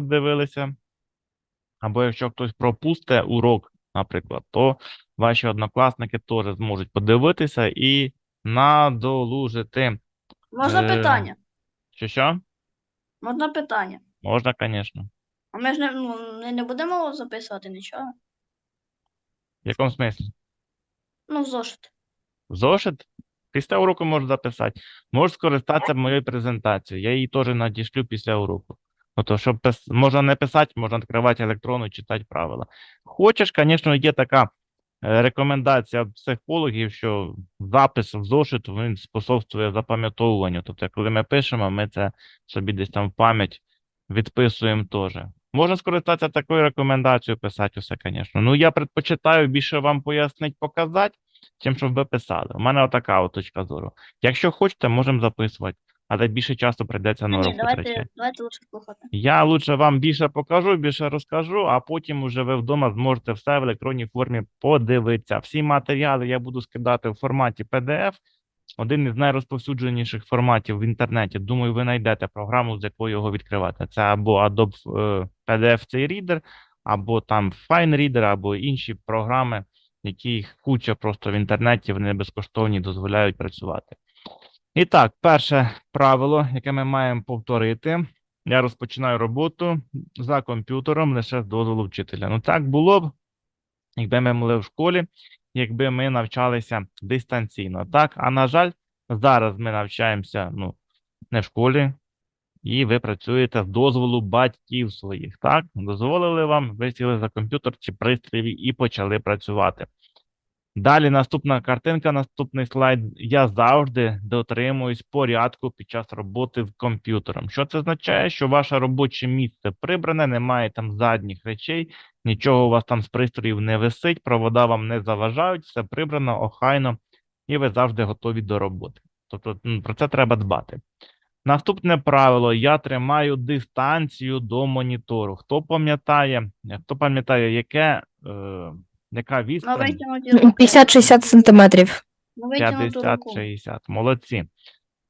подивилися. Або якщо хтось пропусте урок, наприклад, то ваші однокласники теж зможуть подивитися і надолужити. Можна Е, питання? Що що? Можна питання. Можна, звісно. А ми ж не, ну, не, не будемо записувати нічого. В якому смислі? Ну, в зошит. В Зошит? Після уроку можеш записати. Можеш скористатися моєю презентацією. Я її теж надішлю після уроку. Ну, то, щоб пис... можна не писати, можна відкривати електронну, читати правила. Хочеш, звісно, є така е, рекомендація психологів, що запис в зошит він способствує запам'ятовуванню. Тобто, коли ми пишемо, ми це собі десь там в пам'ять відписуємо теж. Можна скористатися такою рекомендацією, писати усе, звісно. Ну, я предпочитаю більше вам пояснити, показати, чим щоб ви писали. У мене отака от точка зору. Якщо хочете, можемо записувати, але більше часу прийдеться на Ні, давайте, давайте лучше слухати. Я лучше вам більше покажу, більше розкажу, а потім уже ви вдома зможете все в електронній формі подивитися. Всі матеріали я буду скидати в форматі PDF. Один із найрозповсюдженіших форматів в інтернеті. Думаю, ви знайдете програму, з якою його відкривати. Це або Adobe е, PDF цей Reader, або там FineReader, або інші програми, які їх куча просто в інтернеті, вони безкоштовні дозволяють працювати. І так, перше правило, яке ми маємо повторити. Я розпочинаю роботу за комп'ютером лише з дозволу вчителя. Ну так було б, якби ми були в школі, якби ми навчалися дистанційно. Так, а на жаль, зараз ми навчаємося ну, не в школі, і ви працюєте з дозволу батьків своїх. Так, дозволили вам, ви сіли за комп'ютер чи пристрій і почали працювати. Далі наступна картинка, наступний слайд. Я завжди дотримуюсь порядку під час роботи з комп'ютером. Що це означає? Що ваше робоче місце прибране, немає там задніх речей, нічого у вас там з пристроїв не висить, провода вам не заважають, все прибрано, охайно, і ви завжди готові до роботи. Тобто про це треба дбати. Наступне правило: я тримаю дистанцію до монітору. Хто пам'ятає, хто пам'ятає, яке, е, яка відстань? 50-60 сантиметрів. На витягнуту руку. 50-60. Молодці.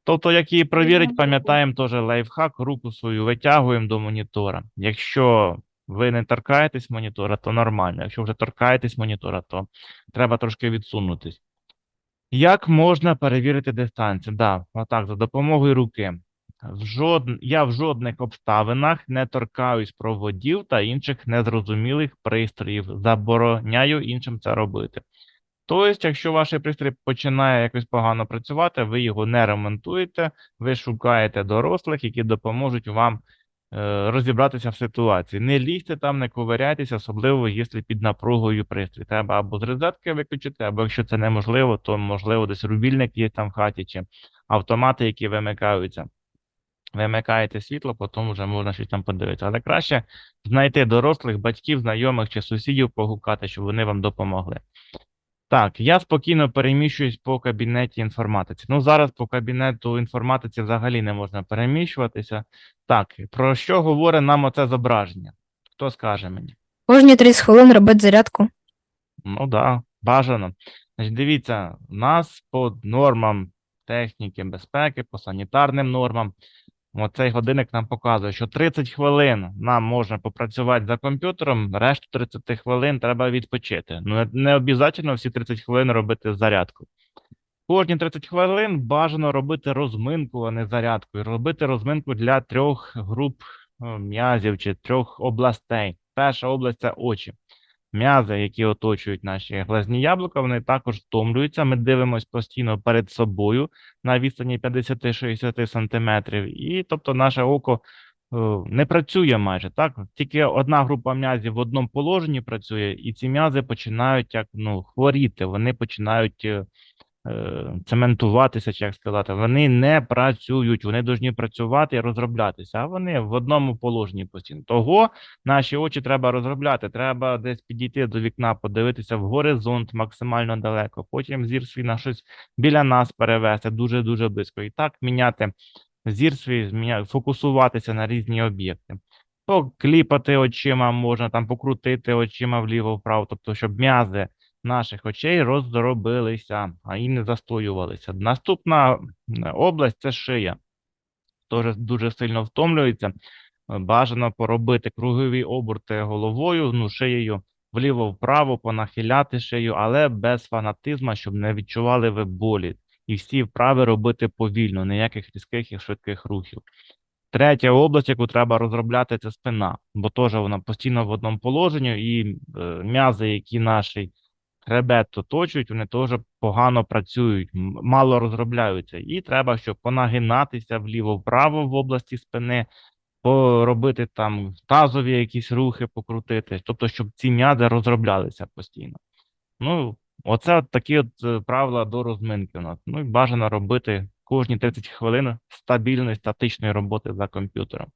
Тобто, як її провірить, пам'ятаємо теж лайфхак, руку свою витягуємо до монітора. Якщо ви не торкаєтесь монітора, то нормально. Якщо вже торкаєтесь монітора, то треба трошки відсунутись. Як можна перевірити дистанцію? Да, отак, за допомогою руки. В жод... Я в жодних обставинах не торкаюсь проводів та інших незрозумілих пристроїв. Забороняю іншим це робити. Тобто, якщо ваш пристрій починає якось погано працювати, ви його не ремонтуєте, ви шукаєте дорослих, які допоможуть вам е, розібратися в ситуації. Не лізьте там, не ковиряйтеся, особливо, якщо під напругою пристрій. Треба або з розетки виключити, або якщо це неможливо, то можливо десь рубільник є там в хаті, чи автомати, які вимикаються. Вимикаєте світло, потім вже можна щось там подивитися. Але краще знайти дорослих, батьків, знайомих чи сусідів погукати, щоб вони вам допомогли. Так, я спокійно переміщуюсь по кабінеті інформатиці. Ну, зараз по кабінету інформатиці взагалі не можна переміщуватися. Так, про що говорить нам оце зображення? Хто скаже мені? Кожні 30 хвилин робити зарядку. Ну да, бажано. Значить, дивіться, у нас по нормам техніки безпеки, по санітарним нормам, оцей годинник нам показує, що 30 хвилин нам можна попрацювати за комп'ютером, решту 30 хвилин треба відпочити. Ну, не- обов'язково всі 30 хвилин робити зарядку. Кожні 30 хвилин бажано робити розминку, а не зарядку. І робити розминку для трьох груп е, м'язів чи трьох областей. Перша область це очі. М'язи, які оточують наші глазні яблука, вони також втомлюються. Ми дивимося постійно перед собою на відстані 50-60 сантиметрів. І тобто наше око е, не працює майже так. Тільки одна група м'язів в одному положенні працює, і ці м'язи починають як ну, хворіти, вони починають е, цементуватися, чи як сказати. Вони не працюють, вони повинні працювати і розроблятися, а вони в одному положенні постійно. Того наші очі треба розробляти. Треба десь підійти до вікна, подивитися в горизонт максимально далеко. Потім зір свій на щось біля нас перевести дуже дуже близько. І так міняти зір свій, фокусуватися на різні об'єкти. Покліпати очима можна, там покрутити очима вліво-вправо, тобто, щоб м'язи наших очей розробилися, а і не застоювалися. Наступна область це шия. Теж дуже сильно втомлюється. бажано поробити кругові оберти головою, ну, шиєю вліво-вправо, понахиляти шию, але без фанатизму, щоб не відчували ви болі. І всі вправи робити повільно, ніяких різких і швидких рухів. Третя область, яку треба розробляти, це спина, бо теж вона постійно в одному положенні, і е, м'язи, які наші хребет оточують, вони теж погано працюють, мало розробляються. І треба, щоб понагинатися вліво-вправо в області спини, поробити там тазові якісь рухи, покрутити, тобто, щоб ці м'язи розроблялися постійно. Ну, оце такі от е, правила до розминки у нас. Ну і бажано робити кожні 30 хвилин стабільної статичної роботи за комп'ютером.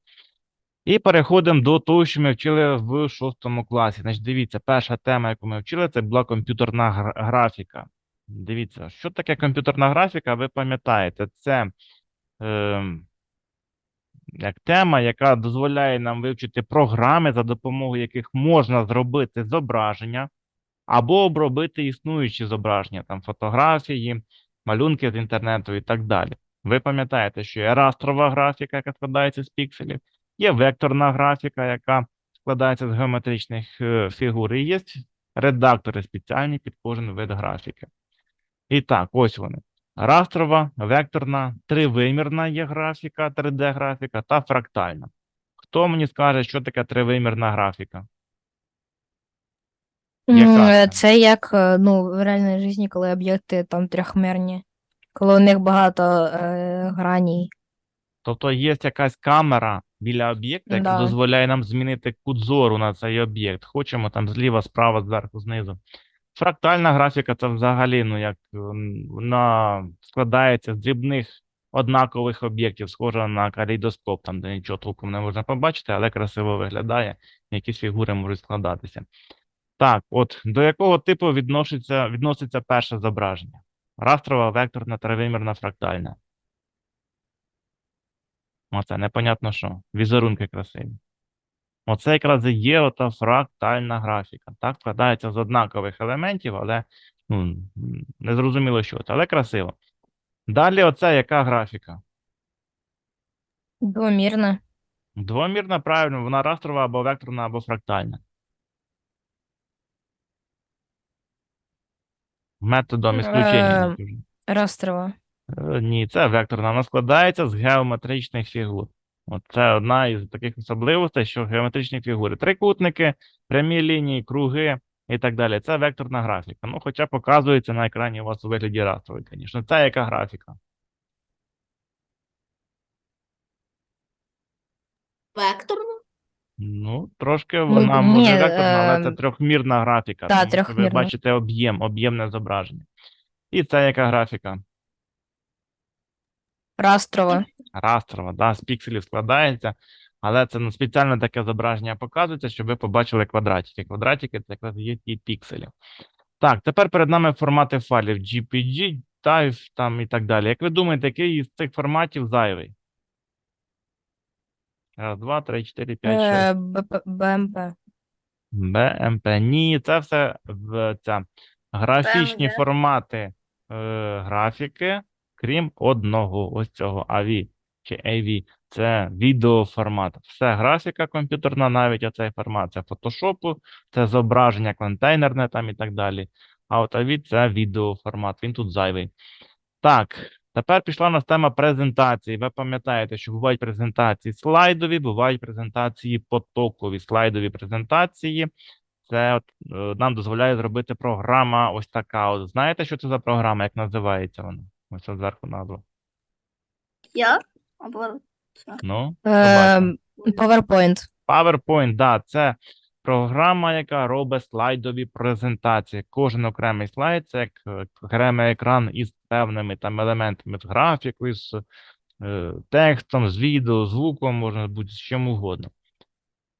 І переходимо до того, що ми вчили в шостому класі. Значить, дивіться, перша тема, яку ми вчили, це була комп'ютерна гра- графіка. Дивіться, що таке комп'ютерна графіка, ви пам'ятаєте, це е, як тема, яка дозволяє нам вивчити програми, за допомогою яких можна зробити зображення або обробити існуючі зображення, там фотографії, малюнки з інтернету і так далі. Ви пам'ятаєте, що є растрова графіка, яка складається з пікселів, є векторна графіка, яка складається з геометричних е, фігур, і є редактори спеціальні під кожен вид графіки. І так, ось вони. Растрова, векторна, тривимірна є графіка, 3D-графіка та фрактальна. Хто мені скаже, що таке тривимірна графіка? Яка це? Як е, ну, в реальній житті, коли об'єкти там трьохмірні, коли у них багато е, граній. Тобто є якась камера біля об'єкта, яка Да. дозволяє нам змінити кут зору на цей об'єкт. Хочемо там зліва, справа, зверху, знизу. Фрактальна графіка це взагалі, ну як вона складається з дрібних однакових об'єктів, схожа на калейдоскоп, там де нічого толком не можна побачити, але красиво виглядає, якісь фігури можуть складатися. Так, от до якого типу відноситься, відноситься перше зображення? Растрова, векторна, тривимірна, фрактальна. Оце непонятно що. Візерунки красиві. Оце якраз і є ота фрактальна графіка. Так, складається з однакових елементів, але ну, не зрозуміло, що це, але красиво. Далі, оце яка графіка? Двомірна. Двомірна, правильно, вона растрова або векторна, або фрактальна. Методом ісключення. Е, Растрова. Е, Ні, це векторна. Вона складається з геометричних фігур. От це одна із таких особливостей, що геометричні фігури. Трикутники, прямі лінії, круги і так далі. Це векторна графіка. Ну, хоча показується на екрані у вас у вигляді растрової, звісно. Це яка графіка? Векторно? Ну, трошки вона ні, може векторна, але це ем, трьохмірна графіка. та, тому що ви бачите об'єм, об'ємне зображення. І це яка графіка? Растрова. растрова, да, з пікселів складається, але це ну, спеціально таке зображення показується, щоб ви побачили квадратики. Квадратики це якраз є ті пікселі. Так, тепер перед нами формати файлів GPG, TIFF там і так далі. Як ви думаєте, який із цих форматів зайвий? Раз, два, три, чотири, п'ять, шість. Е, БП БМП. BMP. Ні, це все в ця графічні BMP. формати е, графіки, крім одного ось цього AV чи AV. Це відеоформат. Все графіка комп'ютерна, навіть оцей формат. Це фотошопу, це зображення контейнерне там і так далі. А от AV це відеоформат. Він тут зайвий. Так, тепер пішла у нас тема презентації. Ви пам'ятаєте, що бувають презентації слайдові, бувають презентації потокові. Слайдові презентації. Це от, е, нам дозволяє зробити програма ось така. От, знаєте, що це за програма? Як називається вона? Ось зверху назва. Я? Або це. Ну, побачимо. PowerPoint. PowerPoint, да, це програма, яка робить слайдові презентації. Кожен окремий слайд це як е, окремий екран із певними там елементами з графікою, з е, текстом, з відео, звуком, можна бути з чим угодно.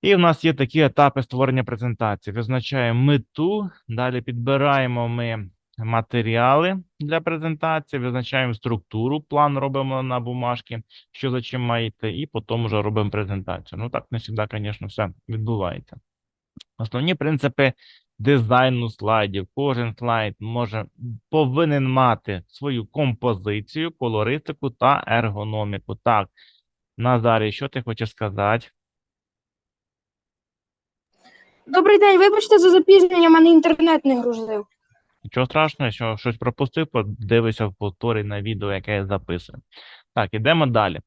І в нас є такі етапи створення презентації. Визначаємо мету, далі підбираємо ми матеріали для презентації, визначаємо структуру, план робимо на бумажці, що за чим має йти, і потім вже робимо презентацію. Ну так не завжди, звісно, все відбувається. Основні принципи дизайну слайдів. Кожен слайд може повинен мати свою композицію, колористику та ергономіку. Так, Назарій, що ти хочеш сказати? Добрий день, вибачте за запізнення, мене інтернет не грузив. Нічого страшного, що щось пропустив, подивися в повторі на відео, яке я записую. Так, ідемо далі.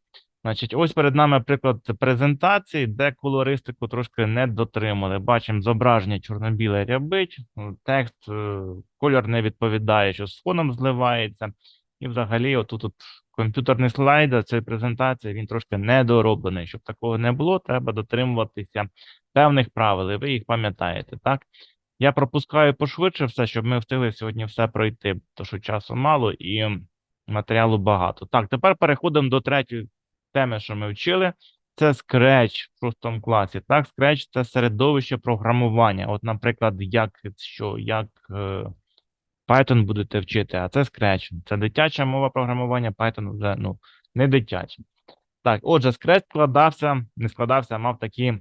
Значить, ось перед нами приклад презентації, де колористику трошки не дотримали. Бачимо зображення чорно-біле рябить, текст, е, кольор не відповідає, що з фоном зливається. І взагалі, отут от комп'ютерний слайд цієї презентації, він трошки недороблений. Щоб такого не було, треба дотримуватися певних правил, і ви їх пам'ятаєте, так? Я пропускаю пошвидше все, щоб ми встигли сьогодні все пройти, тому що часу мало і матеріалу багато. Так, тепер переходимо до третьої теми, що ми вчили. Це Scratch в шостому класі. Так, Scratch – це середовище програмування. От, наприклад, як що, як е, Python будете вчити, а це Scratch. Це дитяча мова програмування, Python вже ну, не дитяча. Так, отже, Scratch складався, не складався, а мав такі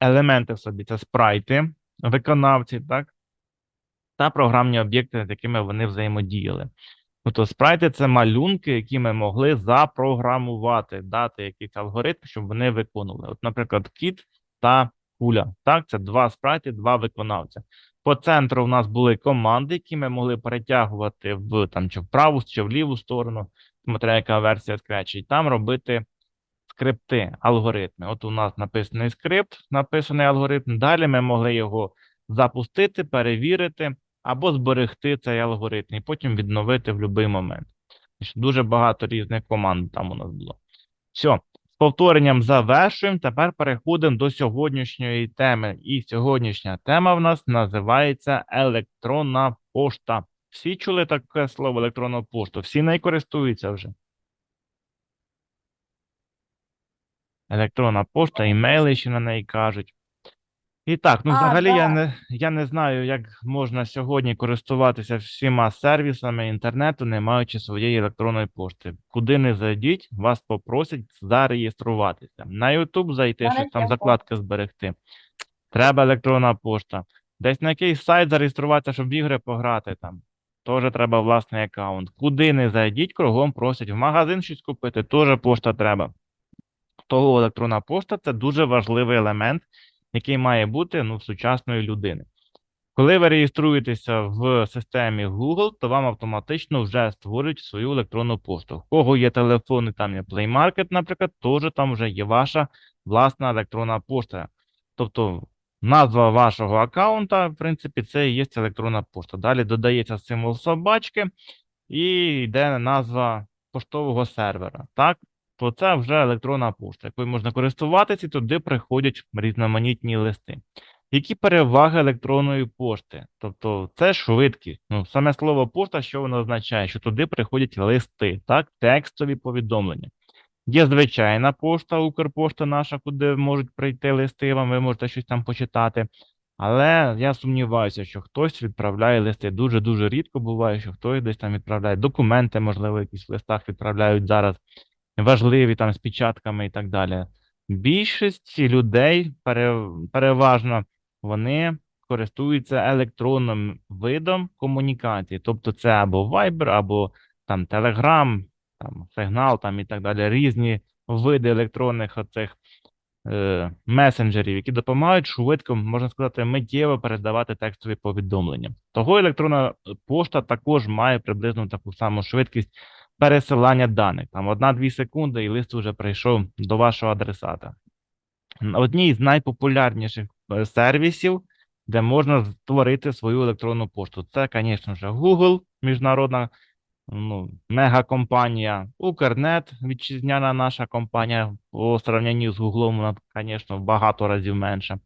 елементи в собі. Це спрайти, виконавці, так? Та програмні об'єкти, з якими вони взаємодіяли. Тобто спрайти це малюнки, які ми могли запрограмувати, дати якийсь алгоритм, щоб вони виконували. От, наприклад, кіт та куля. Так, це два спрайти, два виконавця. По центру у нас були команди, які ми могли перетягувати в там чи в праву, чи в ліву сторону, смотря яка версія Scratch, і там робити скрипти, алгоритми. От у нас написаний скрипт, написаний алгоритм. Далі ми могли його запустити, перевірити або зберегти цей алгоритм і потім відновити в будь-який момент. Дуже багато різних команд там у нас було. Все, з повторенням завершуємо. Тепер переходимо до сьогоднішньої теми. І сьогоднішня тема в нас називається електронна пошта. Всі чули таке слово електронна пошта? Всі нею користуються вже. Електронна пошта, імейли ще на неї кажуть. І так, ну А, взагалі я да. не, я не знаю, як можна сьогодні користуватися всіма сервісами інтернету, не маючи своєї електронної пошти. Куди не зайдіть, вас попросять зареєструватися. На YouTube зайти, щось там закладки зберегти. Треба електронна пошта. Десь на якийсь сайт зареєструватися, щоб в ігри пограти там. Теж треба власний аккаунт. Куди не зайдіть, кругом просять. В магазин щось купити, теж пошта треба. Того електронна пошта це дуже важливий елемент, який має бути ну, в сучасної людини. Коли ви реєструєтеся в системі Google, то вам автоматично вже створюють свою електронну пошту. В кого є телефони, там є Play Market, наприклад, теж там вже є ваша власна електронна пошта. Тобто назва вашого аккаунта, в принципі, це і є електронна пошта. Далі додається символ собачки і йде назва поштового сервера. Так? То це вже електронна пошта, якою можна користуватися, і туди приходять різноманітні листи. Які переваги електронної пошти? Тобто це швидкість. Ну, саме слово пошта, що воно означає? Що туди приходять листи, так, текстові повідомлення. Є звичайна пошта, Укрпошта наша, куди можуть прийти листи, вам ви можете щось там почитати. Але я сумніваюся, що хтось відправляє листи. Дуже-дуже рідко буває, що хтось десь там відправляє документи, можливо, якісь в листах відправляють зараз важливі там з печатками і так далі. Більшість людей переважно вони користуються електронним видом комунікації, тобто це або Viber, або там Telegram, там Signal там і так далі, різні види електронних оцих е, месенджерів, які допомагають швидко, можна сказати, миттєво передавати текстові повідомлення. Того електронна пошта також має приблизно таку саму швидкість пересилання даних. Там одна-дві секунди, і лист вже прийшов до вашого адресата. Одній з найпопулярніших е, сервісів, де можна створити свою електронну пошту. Це, звісно ж, Google, міжнародна ну, мегакомпанія, Укрнет, вітчизняна наша компанія, по сравненню з Google, вона, звісно, багато разів менша.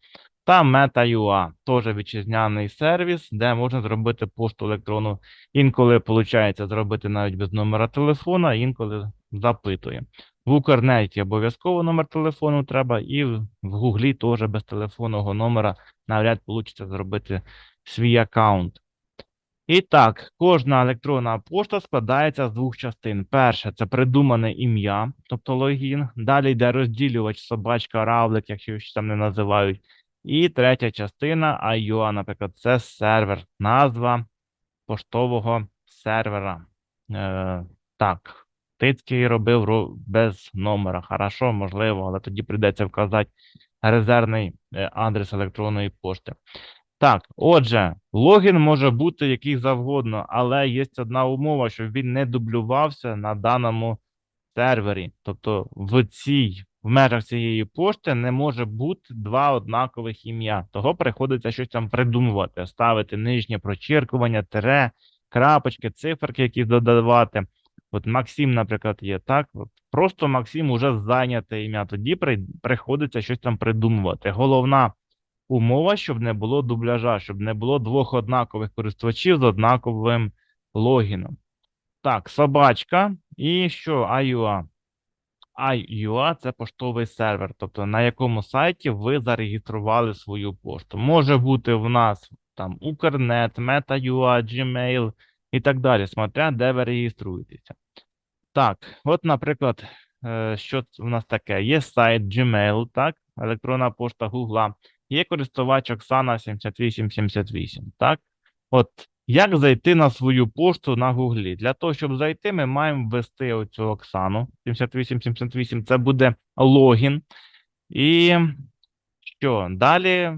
Та Meta.ua, теж вітчизняний сервіс, де можна зробити пошту електронну. Інколи виходить зробити навіть без номера телефона, інколи запитує. В Укрнеті обов'язково номер телефону треба, і в в Гуглі теж без телефонного номера навряд вийде зробити свій аккаунт. І так, кожна електронна пошта складається з двох частин. Перше це придумане ім'я, тобто логін. Далі йде розділювач, собачка, равлик, якщо ще там не називають. І третя частина IUA, наприклад, це сервер, назва поштового сервера. Е, так, Тицький робив без номера. Хорошо, можливо, але тоді прийдеться вказати резервний е, адрес електронної пошти. Так, отже, логін може бути який завгодно, але є одна умова, щоб він не дублювався на даному сервері. Тобто в цій в межах цієї пошти не може бути два однакових ім'я. Того приходиться щось там придумувати, ставити нижнє прочеркування, тире, крапочки, циферки, якісь додавати. От Максим, наприклад, є так. Просто Максим уже зайняте ім'я. Тоді приходиться щось там придумувати. Головна умова, щоб не було дубляжа, щоб не було двох однакових користувачів з однаковим логіном. Так, собачка і що IUA. IUA – це поштовий сервер, тобто на якому сайті ви зареєстрували свою пошту. Може бути в нас там Укрнет, Meta.ua, Gmail і так далі, смотря де ви реєструєтеся. Так, от, наприклад, е, що в нас таке? Є сайт Gmail, так, електронна пошта Google, є користувач Оксана 7878, так? От як зайти на свою пошту на Гуглі? Для того, щоб зайти, ми маємо ввести оцю Оксану 7878. Це буде логін. І що? Далі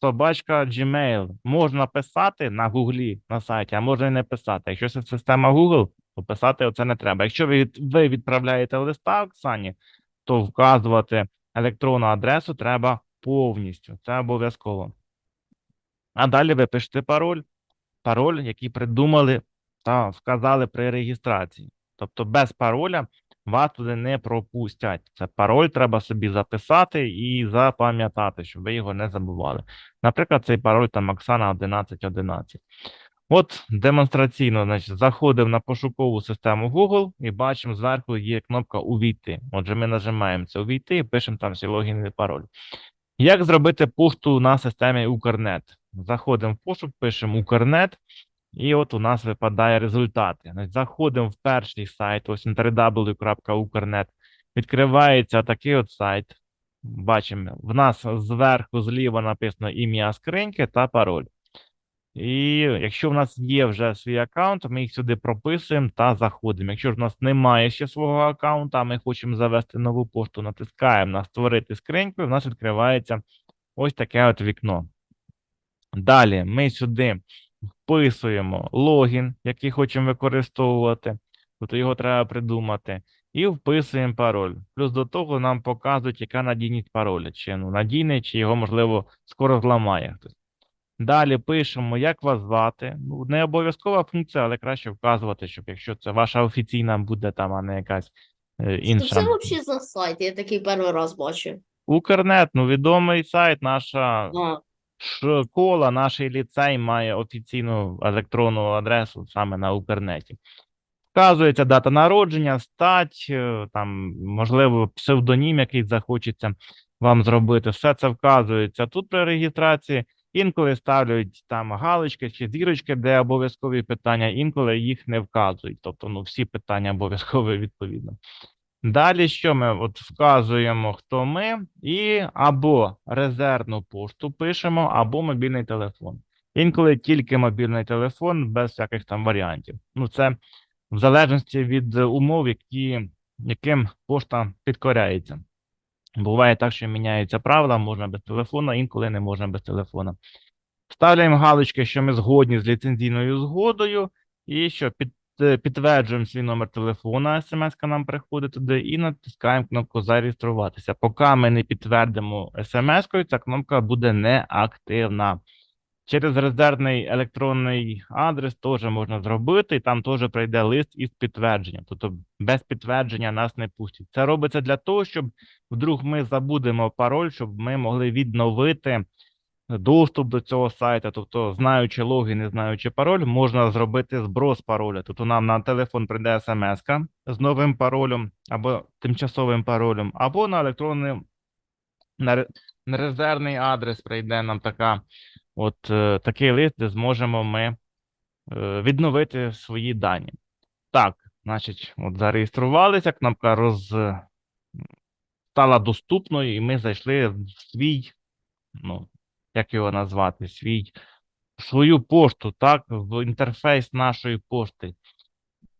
собачка Gmail. Можна писати на Гуглі на сайті, а можна і не писати. Якщо це система Google, то писати оце не треба. Якщо ви, відправляєте листа Оксані, то вказувати електронну адресу треба повністю. Це обов'язково. А далі ви пишете пароль, пароль, який придумали та вказали при реєстрації. Тобто без пароля вас туди не пропустять. Це пароль треба собі записати і запам'ятати, щоб ви його не забували. Наприклад, цей пароль там Оксана 1111. От демонстраційно, значить, заходимо на пошукову систему Google і бачимо зверху є кнопка Увійти. Отже, ми нажимаємо це Увійти і пишемо там всі логін і пароль. Як зробити пошту на системі Укрнет? Заходимо в пошук, пишемо Укрнет, і от у нас випадає результати. Заходимо в перший сайт, ось www.ukr.net. Відкривається такий от сайт. Бачимо, в нас зверху зліва написано ім'я скриньки та пароль. І якщо в нас є вже свій аккаунт, ми їх сюди прописуємо та заходимо. Якщо ж в нас немає ще свого аккаунта, ми хочемо завести нову пошту, натискаємо на створити скриньку, і в нас відкривається ось таке от вікно. Далі ми сюди вписуємо логін, який хочемо використовувати, тобто його треба придумати, і вписуємо пароль. Плюс до того нам показують, яка надійність пароля, чи ну, надійний, чи його, можливо, скоро зламає хтось. Далі пишемо, як вас звати. Ну, не обов'язкова функція, але краще вказувати, щоб якщо це ваша офіційна буде там, а не якась е, інша. це взагалі за сайт? Я такий перший раз бачу. Укрнет, ну відомий сайт, наша А, школа, наш ліцей має офіційну електронну адресу саме на Укрнеті. Вказується дата народження, стать, е, там, можливо, псевдонім якийсь захочеться вам зробити. Все це вказується тут при реєстрації. Інколи ставлять там галочки чи зірочки, де обов'язкові питання, інколи їх не вказують. Тобто, ну, всі питання обов'язкові відповідно. Далі що ми от вказуємо, хто ми, і або резервну пошту пишемо, або мобільний телефон. Інколи тільки мобільний телефон, без всяких там варіантів. Ну, це в залежності від умов, які, яким пошта підкоряється. Буває так, що міняються правила, можна без телефона, інколи не можна без телефона. Вставляємо галочки, що ми згодні з ліцензійною згодою, і що під, підтверджуємо свій номер телефона, смс нам приходить туди, і натискаємо кнопку зареєструватися. Поки ми не підтвердимо смс-кою, ця кнопка буде неактивна. Через резервний електронний адрес теж можна зробити, і там теж прийде лист із підтвердженням. Тобто без підтвердження нас не пустять. Це робиться для того, щоб вдруг ми забудемо пароль, щоб ми могли відновити доступ до цього сайту. Тобто, знаючи логін і знаючи пароль, можна зробити зброс пароля. Тобто нам на телефон прийде смс з новим паролем або тимчасовим паролем, або на електронний на, на резервний адрес прийде нам така, от е, такий лист, де зможемо ми е, відновити свої дані. Так, значить, от зареєструвалися, кнопка роз стала доступною, і ми зайшли в свій, ну, як його назвати, свій, свою пошту, так, в інтерфейс нашої пошти.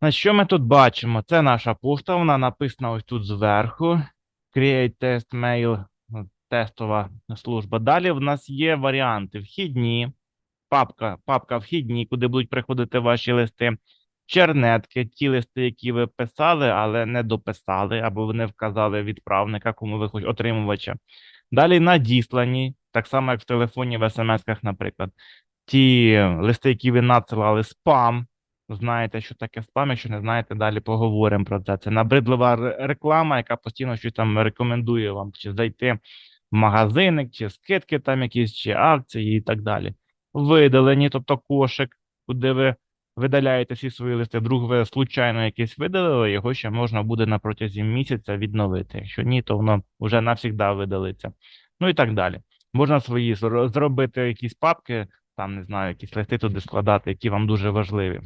На що ми тут бачимо? Це наша пошта, вона написана ось тут зверху. Create test mail, ну, тестова служба. Далі в нас є варіанти вхідні, папка, папка вхідні, куди будуть приходити ваші листи, чернетки, ті листи, які ви писали, але не дописали, або ви не вказали відправника, кому ви хоч отримувача. Далі надіслані, так само, як в телефоні, в смс-ках, наприклад. Ті листи, які ви надсилали, спам. Знаєте, що таке спам, якщо не знаєте, далі поговоримо про це. Це набридлива реклама, яка постійно щось там рекомендує вам, чи зайти в магазинник, чи скидки там якісь, чи акції і так далі. Видалені, тобто кошик, куди ви видаляєте всі свої листи. Вдруг ви случайно якийсь видалили, його ще можна буде на протязі місяця відновити. Якщо ні, то воно вже навсігда видалиться. Ну і так далі. Можна свої зробити якісь папки, там не знаю, якісь листи туди складати, які вам дуже важливі.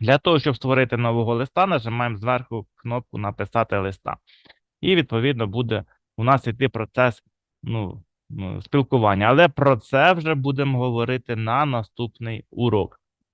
Для того, щоб створити нового листа, нажимаємо зверху кнопку Написати листа. І, відповідно, буде у нас йти процес ну, спілкування. Але про це вже будемо говорити на наступний урок.